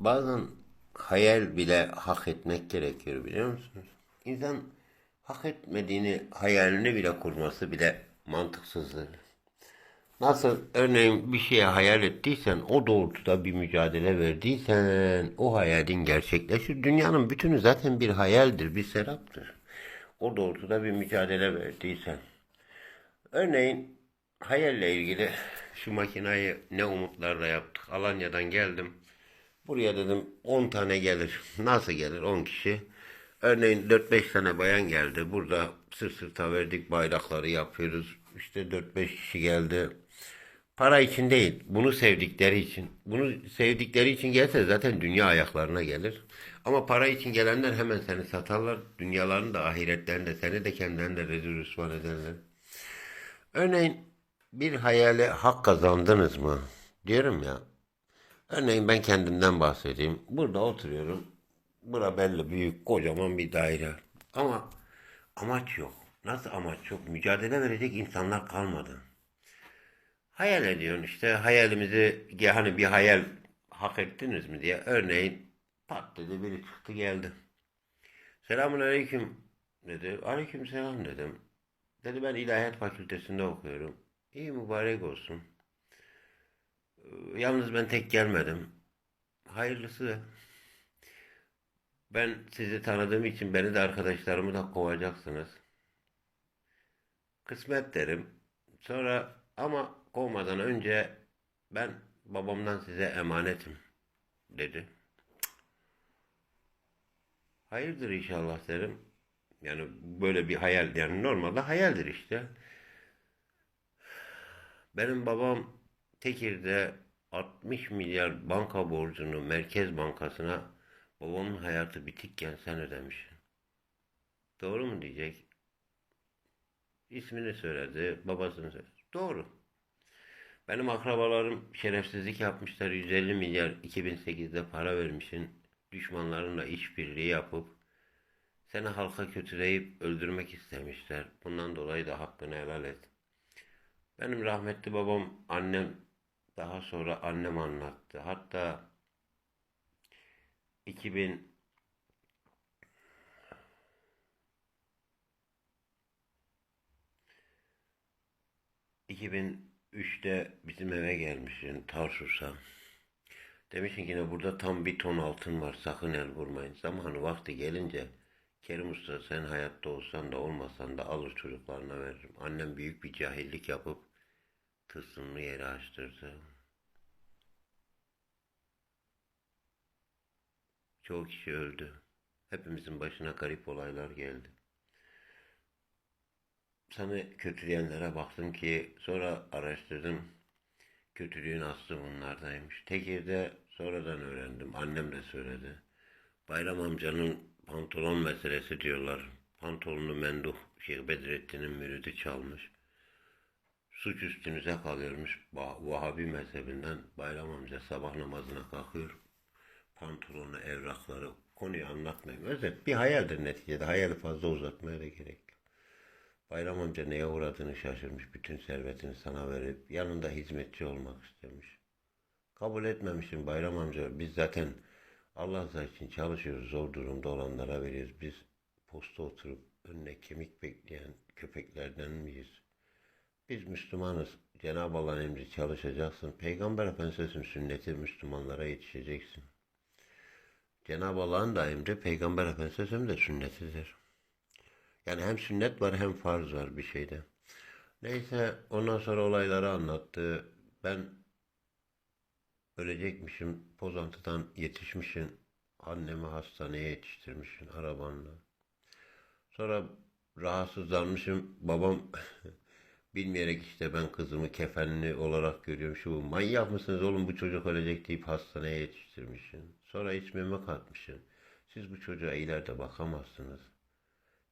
Bazen hayal bile hak etmek gerekiyor biliyor musunuz? İnsan hak etmediğini hayalini bile kurması bile mantıksızdır. Nasıl örneğin bir şeye hayal ettiysen, o doğrultuda bir mücadele verdiysen, o hayalin gerçekleşir. Dünyanın bütünü zaten bir hayaldir, bir seraptır. O doğrultuda bir mücadele verdiysen. Örneğin hayalle ilgili şu makinayı ne umutlarla yaptık. Alanya'dan geldim. Buraya dedim 10 tane gelir. Nasıl gelir 10 kişi? Örneğin 4-5 tane bayan geldi. Burada sırt sırta verdik bayrakları yapıyoruz. İşte 4-5 kişi geldi. Para için değil. Bunu sevdikleri için. Bunu sevdikleri için gelse zaten dünya ayaklarına gelir. Ama para için gelenler hemen seni satarlar. Dünyalarını da ahiretlerini de seni de kendilerini de rezil rüsvan ederler. Örneğin bir hayale hak kazandınız mı? Diyorum ya. Örneğin ben kendimden bahsedeyim. Burada oturuyorum. Bura belli büyük kocaman bir daire. Ama amaç yok. Nasıl amaç yok? Mücadele verecek insanlar kalmadı. Hayal ediyorsun işte hayalimizi hani bir hayal hak ettiniz mi diye. Örneğin pat dedi biri çıktı geldi. Selamun aleyküm dedi. Aleyküm selam dedim. Dedi ben ilahiyat fakültesinde okuyorum. İyi mübarek olsun. Yalnız ben tek gelmedim. Hayırlısı. Ben sizi tanıdığım için beni de arkadaşlarımı da kovacaksınız. Kısmet derim. Sonra ama kovmadan önce ben babamdan size emanetim dedi. Hayırdır inşallah derim. Yani böyle bir hayal yani normalde hayaldir işte. Benim babam Tekir'de 60 milyar banka borcunu Merkez Bankası'na babamın hayatı bitikken sen ödemişsin. Doğru mu diyecek? İsmini söyledi, babasını söyledi. Doğru. Benim akrabalarım şerefsizlik yapmışlar. 150 milyar 2008'de para vermişsin. Düşmanlarınla işbirliği yapıp seni halka kötüleyip öldürmek istemişler. Bundan dolayı da hakkını helal et. Benim rahmetli babam, annem daha sonra annem anlattı. Hatta 2000 2003'te bizim eve gelmişsin Tarsus'a. Demişsin ki ne burada tam bir ton altın var sakın el vurmayın. Zamanı vakti gelince Kerim Usta sen hayatta olsan da olmasan da alır çocuklarına veririm. Annem büyük bir cahillik yapıp tılsımlı yeri açtırdı. Çoğu kişi öldü. Hepimizin başına garip olaylar geldi. Sana kötüleyenlere baktım ki sonra araştırdım. Kötülüğün aslı bunlardaymış. Tekir'de sonradan öğrendim. Annem de söyledi. Bayram amcanın pantolon meselesi diyorlar. Pantolonu Menduh Şeyh Bedrettin'in müridi çalmış. Suç üstünüze kalıyormuş. Vahabi mezhebinden Bayram amca sabah namazına kalkıyor. Pantolonu, evrakları konuyu anlatmayayım. Özet bir hayaldir neticede. Hayali fazla uzatmaya da gerek yok. Bayram amca neye uğradığını şaşırmış. Bütün servetini sana verip yanında hizmetçi olmak istemiş. Kabul etmemişim Bayram amca. Biz zaten Allah rızası için çalışıyoruz. Zor durumda olanlara veriyoruz. Biz posta oturup önüne kemik bekleyen köpeklerden miyiz? Biz Müslümanız. Cenab-ı Allah'ın emri çalışacaksın. Peygamber Efendimiz'in sünneti Müslümanlara yetişeceksin. Cenab-ı Allah'ın da emri Peygamber Efendimiz'in de sünnetidir. Yani hem sünnet var hem farz var bir şeyde. Neyse ondan sonra olayları anlattı. Ben ölecekmişim. Pozantı'dan yetişmişim. Annemi hastaneye yetiştirmişim arabanla. Sonra rahatsızlanmışım. Babam bilmeyerek işte ben kızımı kefenli olarak görüyorum. Şu manyak mısınız oğlum bu çocuk ölecek deyip hastaneye yetiştirmişim. Sonra ismimi katmışım. Siz bu çocuğa ileride bakamazsınız.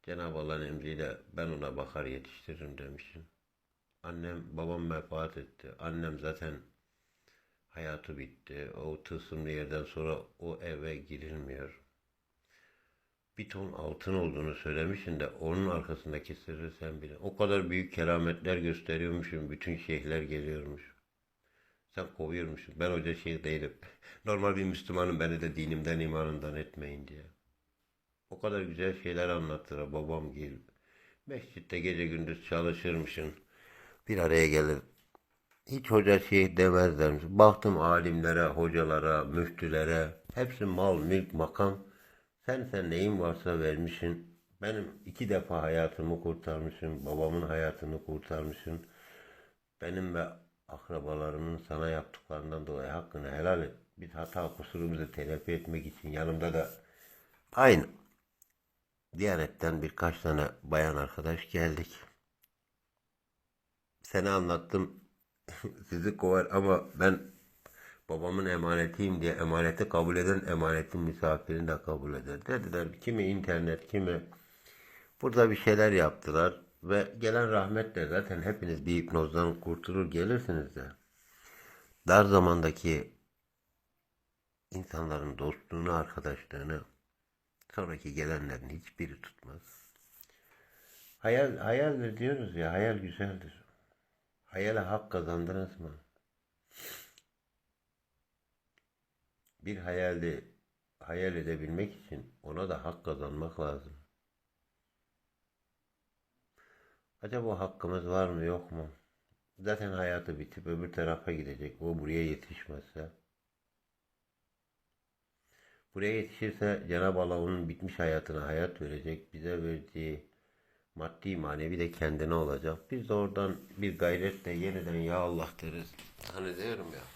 Cenab-ı Allah'ın emriyle ben ona bakar yetiştiririm demişim. Annem, babam vefat etti. Annem zaten hayatı bitti. O tılsımlı yerden sonra o eve girilmiyor. Bir ton altın olduğunu söylemişsin de onun arkasındaki sırrı sen bile. O kadar büyük kerametler gösteriyormuşum. Bütün şeyhler geliyormuş. Sen kovuyormuşsun. Ben hoca şey değilim. Normal bir Müslümanım beni de dinimden imanından etmeyin diye. O kadar güzel şeyler anlatır babam gibi. Mescitte gece gündüz çalışırmışsın. Bir araya gelir. Hiç hoca şey demezlermiş. Baktım alimlere, hocalara, müftülere. Hepsi mal, mülk, makam. Sen sen neyin varsa vermişsin. Benim iki defa hayatımı kurtarmışsın. Babamın hayatını kurtarmışsın. Benim ve akrabalarımın sana yaptıklarından dolayı hakkını helal et. Biz hata kusurumuzu telafi etmek için yanımda da aynı Diyanet'ten birkaç tane bayan arkadaş geldik. Seni anlattım. Sizi kovar ama ben babamın emanetiyim diye emaneti kabul eden emanetin misafirini de kabul eder. Dediler kimi internet kimi burada bir şeyler yaptılar ve gelen rahmetle zaten hepiniz bir hipnozdan kurtulur gelirsiniz de. Dar zamandaki insanların dostluğunu, arkadaşlığını sonraki gelenlerin hiçbiri tutmaz. Hayal, hayaldir diyoruz ya, hayal güzeldir. Hayale hak kazandınız mı? Bir hayali hayal edebilmek için ona da hak kazanmak lazım. Acaba hakkımız var mı yok mu? Zaten hayatı bitip öbür tarafa gidecek. O buraya yetişmezse. Buraya yetişirse Cenab-ı Allah onun bitmiş hayatına hayat verecek. Bize verdiği maddi manevi de kendine olacak. Biz de oradan bir gayretle yeniden ya Allah deriz. Hani diyorum ya.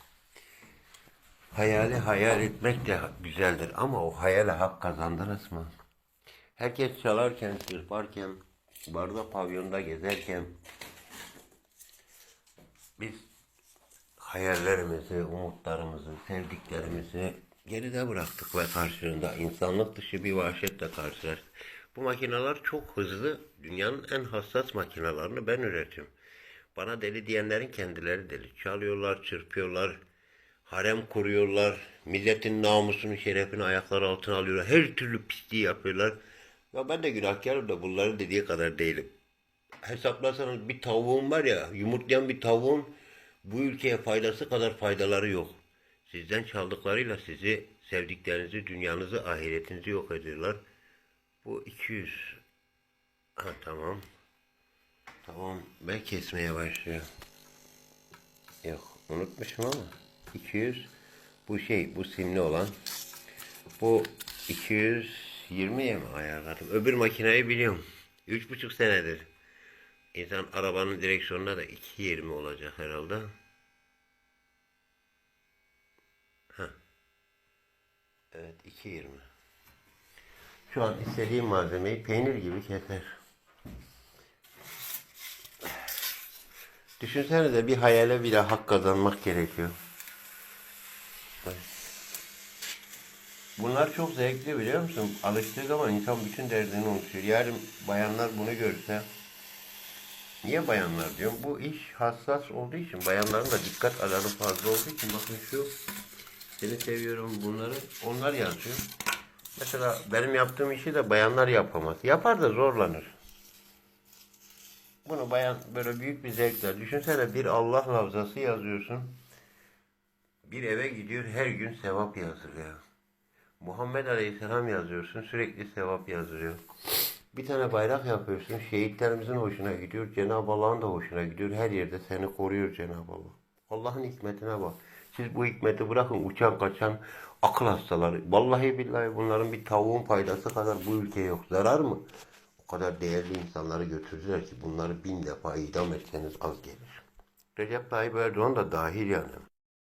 Hayali hayal etmek de güzeldir ama o hayale hak kazandınız mı? Herkes çalarken, çırparken, barda pavyonda gezerken biz hayallerimizi, umutlarımızı, sevdiklerimizi geride bıraktık ve karşılığında insanlık dışı bir vahşetle karşılaştık. Bu makineler çok hızlı. Dünyanın en hassas makinalarını ben üretiyorum. Bana deli diyenlerin kendileri deli. Çalıyorlar, çırpıyorlar, harem kuruyorlar, milletin namusunu, şerefini ayaklar altına alıyorlar. Her türlü pisliği yapıyorlar. Ya ben de günahkarım da bunların dediği kadar değilim. Hesaplasanız bir tavuğun var ya, yumurtlayan bir tavuğun bu ülkeye faydası kadar faydaları yok. Sizden çaldıklarıyla sizi, sevdiklerinizi, dünyanızı, ahiretinizi yok ediyorlar. Bu 200. Ha tamam. Tamam. Ben kesmeye başlıyor. Yok. Unutmuşum ama. 200. Bu şey. Bu simli olan. Bu 220'ye mi ayarladım? Öbür makineyi biliyorum. 3,5 senedir. İnsan arabanın direksiyonuna da 2.20 olacak herhalde. Heh. Evet 2.20. Şu an istediğim malzemeyi peynir gibi keser. Düşünsenize bir hayale bile hak kazanmak gerekiyor. Bunlar çok zevkli biliyor musun? Alıştığı zaman insan bütün derdini unutuyor. Yarın bayanlar bunu görse Niye bayanlar diyorum? Bu iş hassas olduğu için, bayanların da dikkat alanı fazla olduğu için bakın şu seni seviyorum bunları onlar yazıyor. Mesela benim yaptığım işi de bayanlar yapamaz. Yapar da zorlanır. Bunu bayan böyle büyük bir zevkle düşünsene bir Allah lafzası yazıyorsun. Bir eve gidiyor her gün sevap yazılıyor. Muhammed Aleyhisselam yazıyorsun sürekli sevap yazılıyor. Bir tane bayrak yapıyorsun. Şehitlerimizin hoşuna gidiyor. Cenab-ı Allah'ın da hoşuna gidiyor. Her yerde seni koruyor Cenab-ı Allah. Allah'ın hikmetine bak. Siz bu hikmeti bırakın uçan kaçan akıl hastaları. Vallahi billahi bunların bir tavuğun faydası kadar bu ülkeye yok. Zarar mı? O kadar değerli insanları götürdüler ki bunları bin defa idam etseniz az gelir. Recep Tayyip Erdoğan da dahil yani.